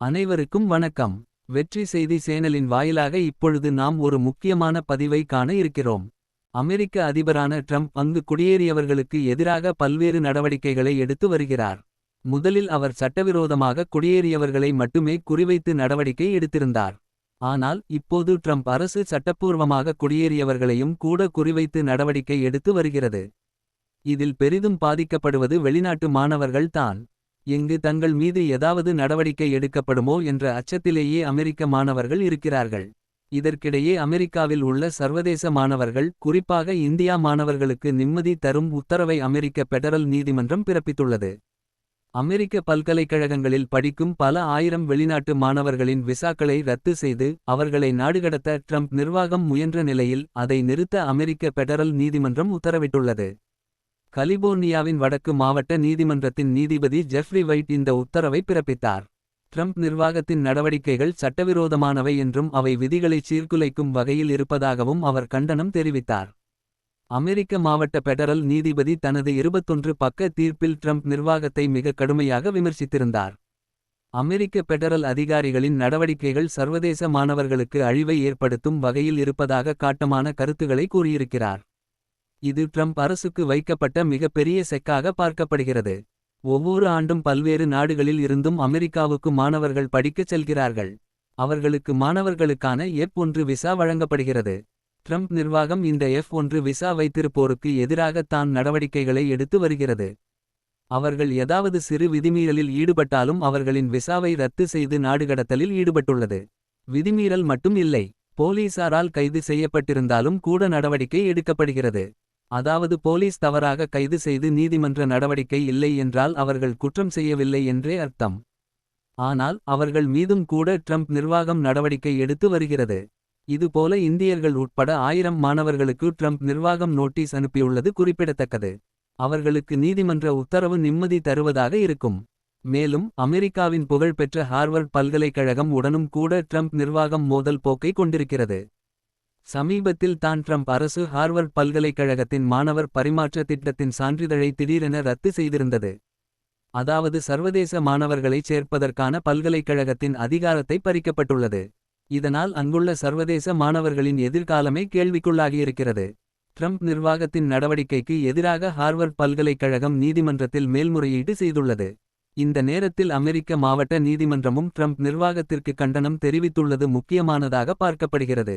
அனைவருக்கும் வணக்கம். வெற்றி செய்தி சேனலின் வாயிலாக இப்பொழுது நாம் ஒரு முக்கியமான பதிவை காண இருக்கிறோம். அமெரிக்க அதிபரான ட்ரம்ப் அங்கு குடியேறியவர்களுக்கு எதிராக பல்வேறு நடவடிக்கைகளை எடுத்து வருகிறார். முதலில் அவர் சட்டவிரோதமாக குடியேறியவர்களை மட்டுமே குறிவைத்து நடவடிக்கை எடுத்திருந்தார். ஆனால் இப்போது ட்ரம்ப் அரசு சட்டப்பூர்வமாக குடியேறியவர்களையும் கூட குறிவைத்து நடவடிக்கை எடுத்து வருகிறது. இதில் பெரிதும் பாதிக்கப்படுவது வெளிநாட்டு மாணவர்கள் தான். எங்கு தங்கள் மீது ஏதாவது நடவடிக்கை எடுக்கப்படுமோ என்ற அச்சத்திலேயே அமெரிக்க மாணவர்கள் இருக்கிறார்கள். இதற்கிடையே அமெரிக்காவில் உள்ள சர்வதேச மாணவர்கள் குறிப்பாக இந்தியா மாணவர்களுக்கு நிம்மதி தரும் உத்தரவை அமெரிக்க பெடரல் நீதிமன்றம் பிறப்பித்துள்ளது. அமெரிக்க பல்கலைக்கழகங்களில் படிக்கும் பல ஆயிரம் வெளிநாட்டு மாணவர்களின் விசாக்களை ரத்து செய்து அவர்களை நாடுகடத்த ட்ரம்ப் நிர்வாகம் முயன்ற நிலையில் அதை நிறுத்த அமெரிக்க பெடரல் நீதிமன்றம் உத்தரவிட்டுள்ளது. கலிபோர்னியாவின் வடக்கு மாவட்ட நீதிமன்றத்தின் நீதிபதி ஜெஃப்ரி வைட் இந்த உத்தரவை பிறப்பித்தார். ட்ரம்ப் நிர்வாகத்தின் நடவடிக்கைகள் சட்டவிரோதமானவை என்றும் அவை விதிகளைச் சீர்குலைக்கும் வகையில் இருப்பதாகவும் அவர் கண்டனம் தெரிவித்தார். அமெரிக்க மாவட்ட பெடரல் நீதிபதி தனது இருபத்தொன்று பக்க தீர்ப்பில் ட்ரம்ப் நிர்வாகத்தை மிக கடுமையாக விமர்சித்திருந்தார். அமெரிக்க பெடரல் அதிகாரிகளின் நடவடிக்கைகள் சர்வதேச மாணவர்களுக்கு அழிவை ஏற்படுத்தும் வகையில் இருப்பதாக காட்டமான கருத்துக்களை கூறியிருக்கிறார். இது ட்ரம்ப் அரசுக்கு வைக்கப்பட்ட மிகப்பெரிய செக்காக பார்க்கப்படுகிறது. ஒவ்வொரு ஆண்டும் பல்வேறு நாடுகளில் இருந்தும் அமெரிக்காவுக்கு மாணவர்கள் படிக்கச் செல்கிறார்கள். அவர்களுக்கு மாணவர்களுக்கான எஃப் ஒன்று விசா வழங்கப்படுகிறது. ட்ரம்ப் நிர்வாகம் இந்த எஃப் ஒன்று விசா வைத்திருப்போருக்கு எதிராக தான் நடவடிக்கைகளை எடுத்து வருகிறது. அவர்கள் ஏதாவது சிறு விதிமீறலில் ஈடுபட்டாலும் அவர்களின் விசாவை ரத்து செய்து நாடுகடத்தலில் ஈடுபட்டுள்ளது. விதிமீறல் மட்டும் இல்லை போலீசாரால் கைது செய்யப்பட்டிருந்தாலும் கூட நடவடிக்கை எடுக்கப்படுகிறது. அதாவது போலீஸ் தவறாக கைது செய்து நீதிமன்ற நடவடிக்கை இல்லை என்றால் அவர்கள் குற்றம் செய்யவில்லை என்றே அர்த்தம். ஆனால் அவர்கள் மீதும் கூட ட்ரம்ப் நிர்வாகம் நடவடிக்கை எடுத்து வருகிறது. இதுபோல இந்தியர்கள் உட்பட ஆயிரம் மாணவர்களுக்கு ட்ரம்ப் நிர்வாகம் நோட்டீஸ் அனுப்பியுள்ளது குறிப்பிடத்தக்கது. அவர்களுக்கு நீதிமன்ற உத்தரவு நிம்மதி தருவதாக இருக்கும். மேலும் அமெரிக்காவின் புகழ்பெற்ற ஹார்வர்ட் பல்கலைக்கழகம் உடனும் கூட ட்ரம்ப் நிர்வாகம் மோதல் போக்கை கொண்டிருக்கிறது. சமீபத்தில் தான் ட்ரம்ப் அரசு ஹார்வர்ட் பல்கலைக்கழகத்தின் மாணவர் பரிமாற்ற திட்டத்தின் சான்றிதழை திடீரென ரத்து செய்திருந்தது. அதாவது சர்வதேச மாணவர்களைச் சேர்ப்பதற்கான பல்கலைக்கழகத்தின் அதிகாரத்தை பறிக்கப்பட்டுள்ளது. இதனால் அங்குள்ள சர்வதேச மாணவர்களின் எதிர்காலமே கேள்விக்குள்ளாகியிருக்கிறது. ட்ரம்ப் நிர்வாகத்தின் நடவடிக்கைக்கு எதிராக ஹார்வர்ட் பல்கலைக்கழகம் நீதிமன்றத்தில் மேல்முறையீடு செய்துள்ளது. இந்த நேரத்தில் அமெரிக்க மாவட்ட நீதிமன்றமும் ட்ரம்ப் நிர்வாகத்திற்கு கண்டனம் தெரிவித்துள்ளது முக்கியமானதாக பார்க்கப்படுகிறது.